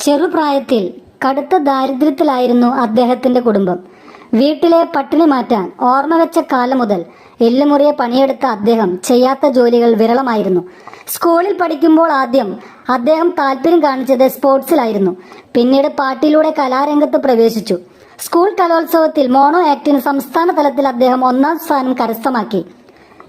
ചെറുപ്രായത്തിൽ കടുത്ത ദാരിദ്ര്യത്തിലായിരുന്നു അദ്ദേഹത്തിന്റെ കുടുംബം. വീട്ടിലെ പട്ടിണി മാറ്റാൻ ഓർമ്മ വെച്ച കാലം മുതൽ എല്ലുമുറിയെ പണിയെടുത്ത അദ്ദേഹം ചെയ്യാത്ത ജോലികൾ വിരളമായിരുന്നു. സ്കൂളിൽ പഠിക്കുമ്പോൾ ആദ്യം അദ്ദേഹം താല്പര്യം കാണിച്ചത് സ്പോർട്സിലായിരുന്നു. പിന്നീട് പാട്ടിലൂടെ കലാരംഗത്ത് പ്രവേശിച്ചു. സ്കൂൾ കലോത്സവത്തിൽ മോണോ ആക്ടിന് സംസ്ഥാന തലത്തിൽ അദ്ദേഹം ഒന്നാം സ്ഥാനം കരസ്ഥമാക്കി.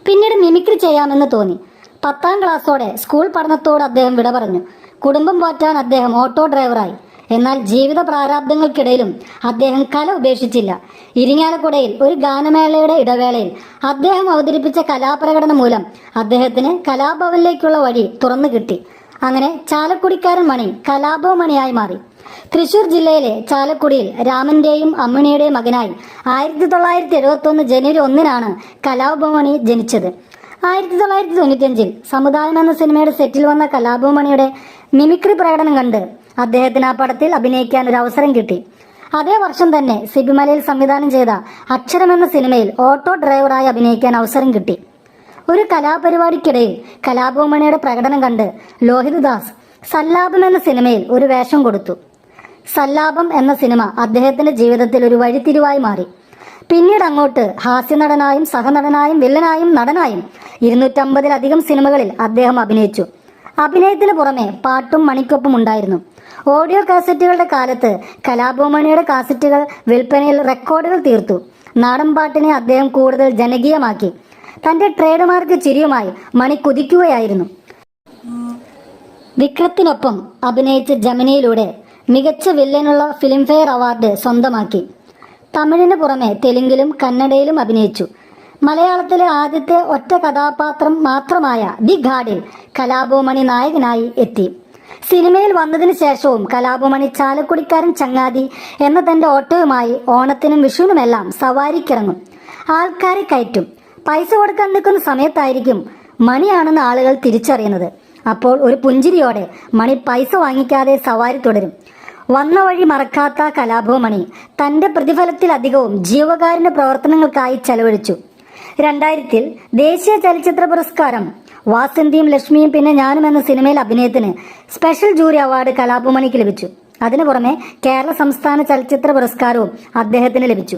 പിന്നീട് മിമിക്രി ചെയ്യാമെന്ന് തോന്നി. പത്താം ക്ലാസ്സോടെ സ്കൂൾ പഠനത്തോട് അദ്ദേഹം വിട പറഞ്ഞു. കുടുംബം പോറ്റാൻ അദ്ദേഹം ഓട്ടോ ഡ്രൈവറായി. എന്നാൽ ജീവിത പ്രാരാബ്ദങ്ങൾക്കിടയിലും അദ്ദേഹം കല ഉപേക്ഷിച്ചില്ല. ഇരിങ്ങാലക്കുടയിൽ ഒരു ഗാനമേളയുടെ ഇടവേളയിൽ അദ്ദേഹം അവതരിപ്പിച്ച കലാപ്രകടനം മൂലം അദ്ദേഹത്തിന് കലാഭവനിലേക്കുള്ള വഴി തുറന്നു കിട്ടി. അങ്ങനെ ചാലക്കുടിക്കാരൻ മണി കലാഭവ മണിയായി മാറി. തൃശൂർ ജില്ലയിലെ ചാലക്കുടിയിൽ രാമന്റെയും അമ്മിണിയുടെയും മകനായി ആയിരത്തി തൊള്ളായിരത്തി എഴുപത്തി ഒന്ന് ജനുവരി ഒന്നിനാണ് കലാഭവമണി ജനിച്ചത്. ആയിരത്തി തൊള്ളായിരത്തി തൊണ്ണൂറ്റഞ്ചിൽ സമുദായം എന്ന സിനിമയുടെ സെറ്റിൽ വന്ന കലാഭവമണിയുടെ മിമിക്രി പ്രകടനം കണ്ട് അദ്ദേഹത്തിന് ആ പടത്തിൽ അഭിനയിക്കാൻ ഒരു അവസരം കിട്ടി. അതേ വർഷം തന്നെ സിബിമലയിൽ സംവിധാനം ചെയ്ത അക്ഷരം എന്ന സിനിമയിൽ ഓട്ടോ ഡ്രൈവറായി അഭിനയിക്കാൻ അവസരം കിട്ടി. ഒരു കലാപരിപാടിക്കിടയിൽ കലാഭവമണിയുടെ പ്രകടനം കണ്ട് ലോഹിതദാസ് സല്ലാപം എന്ന സിനിമയിൽ ഒരു വേഷം കൊടുത്തു. സല്ലാപം എന്ന സിനിമ അദ്ദേഹത്തിന്റെ ജീവിതത്തിൽ ഒരു വഴിത്തിരിവായി മാറി. പിന്നീട് അങ്ങോട്ട് ഹാസ്യ ഹാസ്യനടനായും സഹനടനായും വില്ലനായും നടനായും ഇരുന്നൂറ്റമ്പതിലധികം സിനിമകളിൽ അദ്ദേഹം അഭിനയിച്ചു. അഭിനയത്തിന് പുറമെ പാട്ടും മണിക്കൊപ്പം ഉണ്ടായിരുന്നു. ഓഡിയോ കാസറ്റുകളുടെ കാലത്ത് കലാഭൂമണിയുടെ കാസറ്റുകൾ വിൽപ്പനയിൽ റെക്കോർഡുകൾ തീർത്തു. നാടൻ പാട്ടിനെ അദ്ദേഹം കൂടുതൽ ജനകീയമാക്കി. തന്റെ ട്രേഡ് മാർക്ക് ചിരിയുമായി മണി കുതിക്കുകയായിരുന്നു. വിക്രത്തിനൊപ്പം അഭിനയിച്ച ജമിനിയിലൂടെ മികച്ച വില്ലനുള്ള ഫിലിംഫെയർ അവാർഡ് സ്വന്തമാക്കി. തമിഴിന് പുറമെ തെലുങ്കിലും കന്നഡയിലും അഭിനയിച്ചു. മലയാളത്തിലെ ആദ്യത്തെ ഒറ്റ കഥാപാത്രം മാത്രമായ ദി ഗാഡിൽ കലാഭവമണി നായകനായി എത്തി. സിനിമയിൽ വന്നതിന് ശേഷവും കലാഭവമണി ചാലക്കുടിക്കാരൻ ചങ്ങാതി എന്ന തന്റെ ഓട്ടോയുമായി ഓണത്തിനും വിഷുവിനുമെല്ലാം സവാരിക്കിറങ്ങും. ആൾക്കാരെ കയറ്റും. പൈസ കൊടുക്കാൻ നിൽക്കുന്ന സമയത്തായിരിക്കും മണിയാണെന്ന് ആളുകൾ തിരിച്ചറിയുന്നത്. അപ്പോൾ ഒരു പുഞ്ചിരിയോടെ മണി പൈസ വാങ്ങിക്കാതെ സവാരി തുടരും. വന്ന വഴി മറക്കാത്ത കലാഭവമണി തന്റെ പ്രതിഫലത്തിലധികവും ജീവകാരുണ്യ പ്രവർത്തനങ്ങൾക്കായി ചെലവഴിച്ചു. രണ്ടായിരത്തിൽ ദേശീയ ചലച്ചിത്ര പുരസ്കാരം വാസന്തിയും ലക്ഷ്മിയും പിന്നെ ഞാനും എന്ന സിനിമയിൽ അഭിനയത്തിന് സ്പെഷ്യൽ ജൂറി അവാർഡ് കലാഭവമണിക്ക് ലഭിച്ചു. അതിനു പുറമെ കേരള സംസ്ഥാന ചലച്ചിത്ര പുരസ്കാരവും അദ്ദേഹത്തിന് ലഭിച്ചു.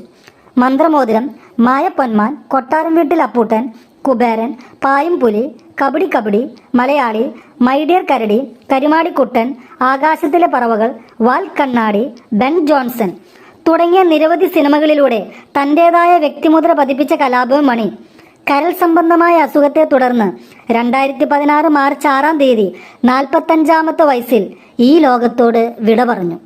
മന്ത്രമോതിരം മായപ്പൊന്മാൻ കൊട്ടാരം വീട്ടിൽ അപ്പൂട്ടൻ കുബേരൻ പായും പുലി കബഡി കബഡി മലയാളി മൈഡിയർ കരടി കരിമാടിക്കുട്ടൻ ആകാശത്തിലെ പറവകൾ വാൽ കണ്ണാടി ബെൻ ജോൺസൺ തുടങ്ങിയ നിരവധി സിനിമകളിലൂടെ തന്റേതായ വ്യക്തിമുദ്ര പതിപ്പിച്ച കലാഭവൻ മണി. കരൾ സംബന്ധമായ അസുഖത്തെ തുടർന്ന് രണ്ടായിരത്തി പതിനാറ് മാർച്ച് ആറാം തീയതി നാൽപ്പത്തഞ്ചാമത്തെ വയസ്സിൽ ഈ ലോകത്തോട് വിട പറഞ്ഞു.